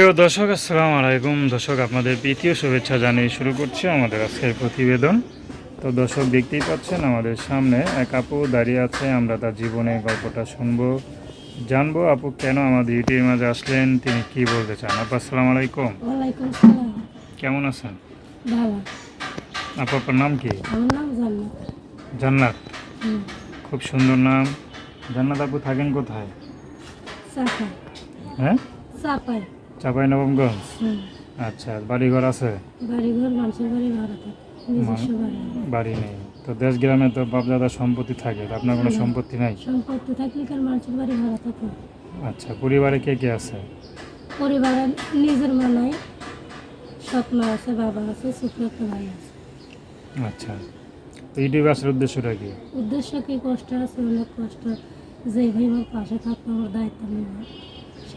প্রিয় দর্শক আসসালামু আলাইকুম। দর্শক আপনাদের প্রীতীয় শুভেচ্ছা জানিয়ে শুরু করছি আমাদের আজকের প্রতিবেদন। তো দর্শক দেখতেই পাচ্ছেন আমাদের সামনে এক আপু দাঁড়িয়ে আছে। আমরা তার জীবনের গল্পটা শুনব জানব আপু কেন আমাদের ইউটিউবের মাঝে আসলেন তিনি কি বলতে চান? আপু আসসালামু আলাইকুম। কেমন আছেন? আপু আপনার নাম কি? জান্নাত। খুব সুন্দর নাম। জান্নাত আপু থাকেন কোথায়? হ্যাঁ? চাপাই নবমগঞ্জ? আচ্ছা বাড়িঘর আছে? বাড়ি ঘর মানুষের বাড়ি ভাড়া থাকে বাড়ি। নেই। তো দেশ গ্রামে তো বাপদাদার সম্পত্তি থাকে আপনার কোনো সম্পত্তি নাই? সম্পত্তি থাকলে কার মানুষের বাড়ি ভাড়া থাকে? আচ্ছা পরিবারে কে কে আছে? পরিবারে নিজের মা নাই সৎ মা আছে বাবা আছে ছোট একটা ভাই আছে। আচ্ছা তো ইউটিউবে আসার উদ্দেশ্যটা কি? উদ্দেশ্য কি? কষ্ট আছে অনেক কষ্ট। যে ভাই আমার পাশে থাকতো আমার দায়িত্ব নেব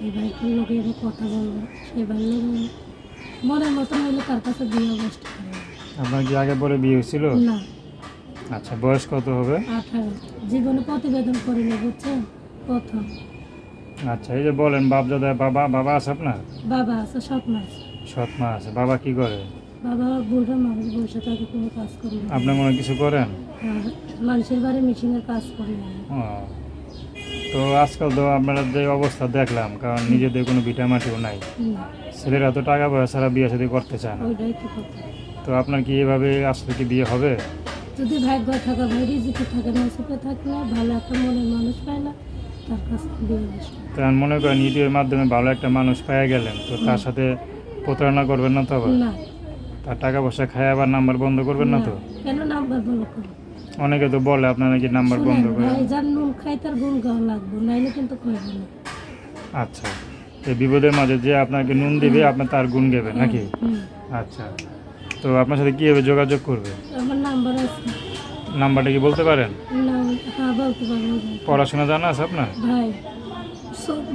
সেই ভাইকে লোকে এবার কথা বলব? সেই ভাই লোক মনের মতন হইলে তার কাছে বিয়ে বসতে পারব আপনার কি আগে পরে বিয়ে হয়েছিল? না। আচ্ছা বয়স কত হবে? আঠারো। জীবনে প্রতিবেদন করিনি বুঝছেন? প্রথম। আচ্ছা এই যে বলেন বাপ দাদা বাবা বাবা আছে আপনার? বাবা আছে স্বপ্ন আছে। সৎ মা আছে। বাবা কি করে? বাবা বুড়ো মানুষ বসে থাকে কোনো কাজ করি না আপনি মনে কিছু করেন? মানুষের বাড়ি মেশিনের কাজ করি না তো আজকাল তো আপনারা যে অবস্থা দেখলাম কারণ নিজেদের কোনো ভিটামাটিও নাই। ছেলেরা তো টাকা পয়সা ছাড়া বিয়ে সাথে করতে চায় না। ওইটাই তো কথা। তো আপনার কি এভাবে আসলে কি বিয়ে হবে? যদি ভাগ্য থাকা ভাই রিজিকে থাকে নসিবে থাকলে ভালো একটা মনের মানুষ পায় না তার কাছে বিয়ে বসে তো আমি মনে করেন ইউটিউবের মাধ্যমে ভালো একটা মানুষ পেয়ে গেলেন তো তার সাথে প্রতারণা করবেন না তো আবার? না। তার টাকা পয়সা খায় আবার নাম্বার বন্ধ করবেন না তো? কেন নাম্বার বলো করো অনেকে তো বলে আপনার নাকি নাম্বার বন্ধ করে? ভাই যার নুন খাই তার গুণ গাওয়া লাগবে নাইলে কিন্তু কইব না। আচ্ছা এই বিপদের মাঝে যে আপনাকে নুন দিবে আপনি তার গুণ দেবে নাকি? আচ্ছা তো আপনার সাথে কীভাবে যোগাযোগ করবে? আমার নাম্বার আছে। নাম্বারটা কি বলতে পারেন? না হ্যাঁ বলতে পারব। পড়াশোনা জানা আছে আপনার? ভাই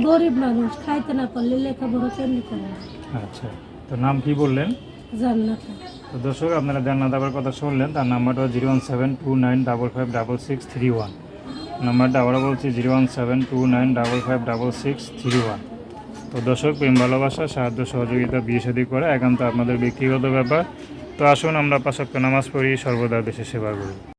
গরিব মানুষ খাইতে না পারলে লেখাপড়া কেমনি করে? আচ্ছা তো নাম কি বললেন? জান না তো। দর্শক, আপনারা না দাবার কথা শুনলেন, তার নাম্বারটা zero one seven two nine double five double six three one. নাম্বারটা আবারও বলছি, zero one seven two nine double five double six three one. তো দর্শক, প্রেম, ভালোবাসা, সাহায্য, সহযোগিতা, বিয়ে সাদী করে একান্ত আপনাদের ব্যক্তিগত ব্যাপার। তো আসুন, আমরা পাশাক্ত নামাজ পড়ি, সর্বদা দেশে সেবা করি।